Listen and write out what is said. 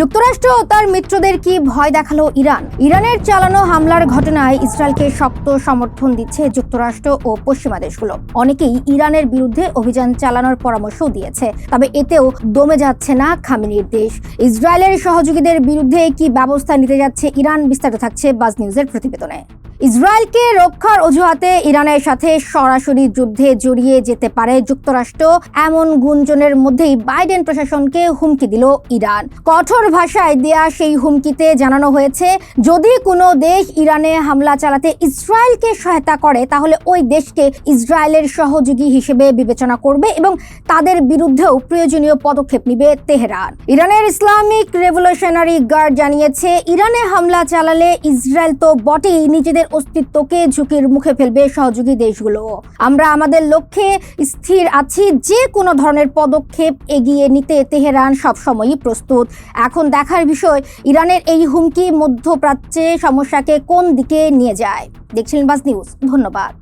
যুক্তরাষ্ট্র ও তার মিত্রদের কি ভয় দেখাল ইরান? ইরানের চালানো হামলার ঘটনায় ইসরায়েলকে শক্ত সমর্থন দিচ্ছে যুক্তরাষ্ট্র ও পশ্চিমা দেশগুলো। অনেকেই ইরানের বিরুদ্ধে অভিযান চালানোর পরামর্শও দিয়েছে, তবে এতেও দমে যাচ্ছে না খামিনির দেশ। ইসরায়েলের সহযোগীদের বিরুদ্ধে কি ব্যবস্থা নিতে যাচ্ছে ইরান বিস্তারিত থাকছে বাজ নিউজের প্রতিবেদনে। ইসরায়েলকে রক্ষার অজুহাতে ইরানের সাথে সরাসরি যুদ্ধে জড়িয়ে যেতে পারে যুক্তরাষ্ট্র। এমন গুঞ্জনের মধ্যেই বাইডেন প্রশাসনকে হুমকি দিল ইরান। কঠোর ভাষায় দেয়া সেই হুমকিতে জানানো হয়েছে, যদি কোনো দেশ ইরানে হামলা চালাতে ইসরায়েলকে সহায়তা করে, তাহলে ওই দেশকে ইসরায়েলের সহযোগী হিসেবে বিবেচনা করবে এবং তাদের বিরুদ্ধেও প্রয়োজনীয় পদক্ষেপ নিবে তেহরান। ইরানের ইসলামিক রেভলিউশনারি গার্ড জানিয়েছে, ইরানে হামলা চালালে ইসরায়েল তো বটেই নিজেদের অস্তিত্বকে ঝুঁকির মুখে ফেলবে সহযোগী দেশগুলো। আমরা আমাদের লক্ষ্যে স্থির আছি, যে কোনো ধরনের পদক্ষেপ এগিয়ে নিতে তেহরান সবসময়ই প্রস্তুত। এখন দেখার বিষয়, ইরানের এই হুমকি মধ্যপ্রাচ্যে সমস্যাকে কোন দিকে নিয়ে যায়? দেখছিলেন বাস নিউজ, ধন্যবাদ।